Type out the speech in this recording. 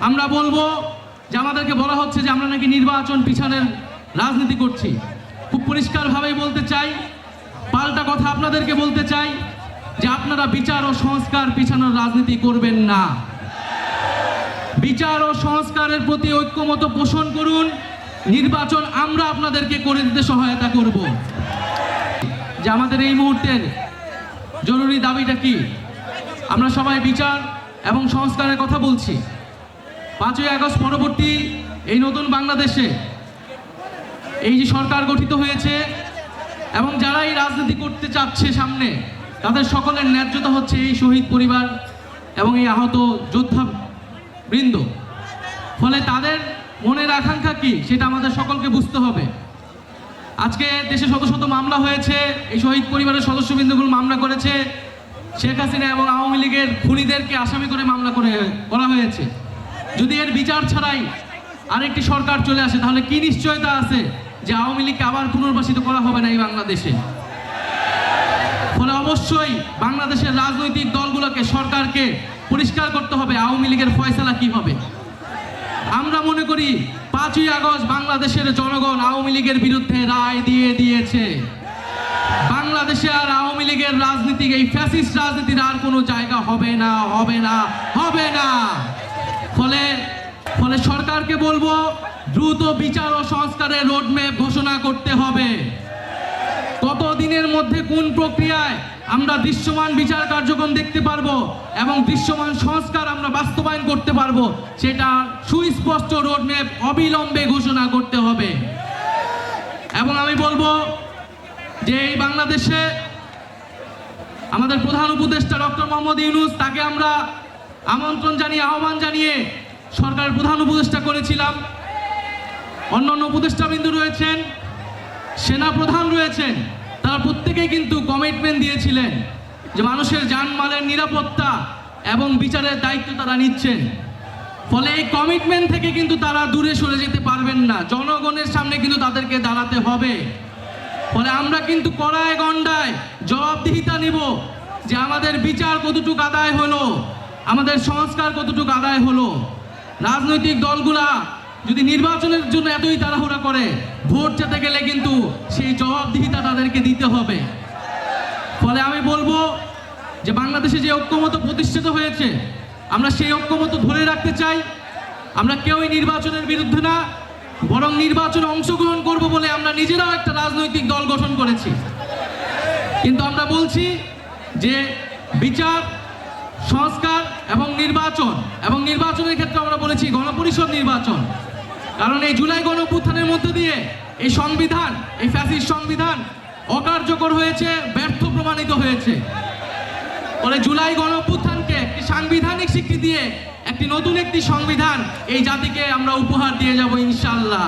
আমরা বলব যে আমাদেরকে বলা হচ্ছে যে আমরা নাকি নির্বাচন পিছনের রাজনীতি করছি। খুব পরিষ্কারভাবেই বলতে চাই, পাল্টা কথা আপনাদেরকে বলতে চাই যে আপনারা বিচার ও সংস্কার পিছানোর রাজনীতি করবেন না। বিচার ও সংস্কারের প্রতি ঐক্যমত পোষণ করুন, নির্বাচন আমরা আপনাদেরকে করে দিতে সহায়তা করব। যে আমাদের এই মুহূর্তের জরুরি দাবিটা কি? আমরা সবাই বিচার এবং সংস্কারের কথা বলছি। পাঁচই আগস্ট পরবর্তী এই নতুন বাংলাদেশে এই যে সরকার গঠিত হয়েছে এবং যারা এই রাজনীতি করতে চাচ্ছে সামনে, তাদের সকলের ন্যায্যতা হচ্ছে এই শহীদ পরিবার এবং এই আহত যোদ্ধা বৃন্দ। ফলে তাদের মনের আকাঙ্ক্ষা কি সেটা আমাদের সকলকে বুঝতে হবে। আজকে দেশে শত শত মামলা হয়েছে, এই শহীদ পরিবারের সদস্যবৃন্দগুলো মামলা করেছে। শেখ হাসিনা এবং আওয়ামী লীগের খুনিদেরকে আসামি করে মামলা করে, করা হয়েছে। যদি এর বিচার ছাড়াই আরেকটি সরকার চলে আসে, তাহলে কি নিশ্চয়তা আছে যে আওয়ামী লীগকে আবার পুনর্বাসিত করা হবে না এই বাংলাদেশে? ফলে অবশ্যই বাংলাদেশের রাজনৈতিক দলগুলোকে, সরকারকে পরিষ্কার করতে হবে আওয়ামী লীগের ফয়সালা কি হবে আমরা মনে করি পাঁচই আগস্ট বাংলাদেশের জনগণ আওয়ামী লীগের বিরুদ্ধে রায় দিয়ে দিয়েছে। বাংলাদেশে আর আওয়ামী লীগের রাজনীতি এই ফ্যাসিস্ট রাজনীতির আর কোনো জায়গা হবে না হবে না হবে না। ফলে ফলে সরকারকে বলব, দ্রুত বিচার ও সংস্কারের রোডম্যাপ ঘোষণা করতে হবে। কত দিনের মধ্যে কোন প্রক্রিয়ায় আমরা দৃশ্যমান বিচার কার্যক্রম দেখতে পারব এবং দৃশ্যমান সংস্কার আমরা বাস্তবায়ন করতে পারব, সেটা সুস্পষ্ট রোডম্যাপ অবিলম্বে ঘোষণা করতে হবে। এবং আমি বলব যে এই বাংলাদেশে আমাদের প্রধান উপদেষ্টা ডক্টর মোহাম্মদ ইউনুস, তাকে আমরা আমন্ত্রণ জানিয়ে, আহ্বান জানিয়ে সরকারের প্রধান উপদেষ্টা করেছিলাম। অন্যান্য উপদেষ্টাবৃন্দু রয়েছেন, সেনা প্রধান রয়েছেন, তারা প্রত্যেকেই কিন্তু কমিটমেন্ট দিয়েছিলেন যে মানুষের যানমালের নিরাপত্তা এবং বিচারের দায়িত্ব তারা নিচ্ছেন। ফলে এই কমিটমেন্ট থেকে কিন্তু তারা দূরে সরে যেতে পারবেন না। জনগণের সামনে কিন্তু তাদেরকে দাঁড়াতে হবে। ফলে আমরা কিন্তু কড়ায় গন্ডায় জবাবদিহিতা নিব যে আমাদের বিচার কতটুকু আদায় হলো। আমাদের সংস্কার কতটুকু আদায় হলো? রাজনৈতিক দলগুলা যদি নির্বাচনের জন্য এতই তাড়াহুড়া করে, ভোট চেতে গেলে কিন্তু সেই জবাবদিহিতা তাদেরকে দিতে হবে। ফলে আমি বলব যে বাংলাদেশে যে ঐক্যমত প্রতিষ্ঠিত হয়েছে, আমরা সেই ঐক্যমত ধরে রাখতে চাই। আমরা কেউই নির্বাচনের বিরুদ্ধে না, বরং নির্বাচনে অংশগ্রহণ করব বলে আমরা নিজেরাও একটা রাজনৈতিক দল গঠন করেছি। কিন্তু আমরা বলছি যে বিচার, সংস্কার নির্বাচন এবং নির্বাচনের ক্ষেত্রে আমরা বলেছি গণপরিষদ নির্বাচন। কারণ এই জুলাই গণঅভ্যুত্থানের মধ্য দিয়ে এই সংবিধান, এই ফ্যাসিস সংবিধান অকার্যকর হয়েছে, ব্যর্থ প্রমাণিত হয়েছে। ফলে জুলাই গণঅভ্যুত্থানকে একটি সাংবিধানিক স্বীকৃতি দিয়ে একটি নতুন একটি সংবিধান এই জাতিকে আমরা উপহার দিয়ে যাব ইনশাল্লাহ